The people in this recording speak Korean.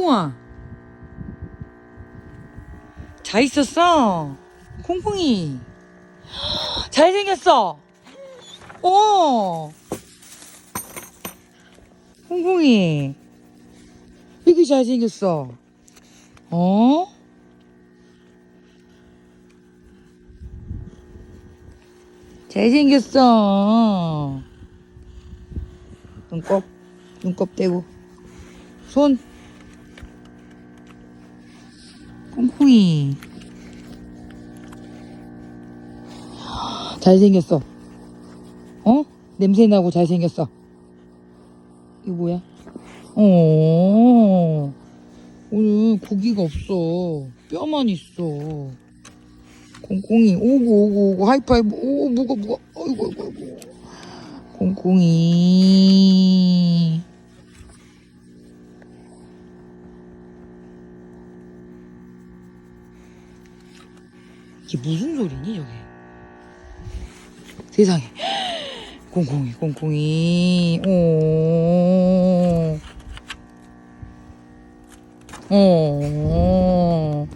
콩콩아. 잘 있었어? 콩콩이. 잘생겼어. 어. 콩콩이. 되게 잘생겼어. 어? 잘생겼어. 눈곱, 눈곱 떼고. 손. 콩콩이. 잘생겼어. 어? 냄새나고 잘생겼어. 이거 뭐야? 어. 오늘 고기가 없어. 뼈만 있어. 콩콩이 오고 오고 오고 하이파이브 오 무거 무거 어이구 어이구 어이구 콩콩이 이게 무슨 소리니 저게? 세상에. 콩콩이 콩콩이. 오. 어.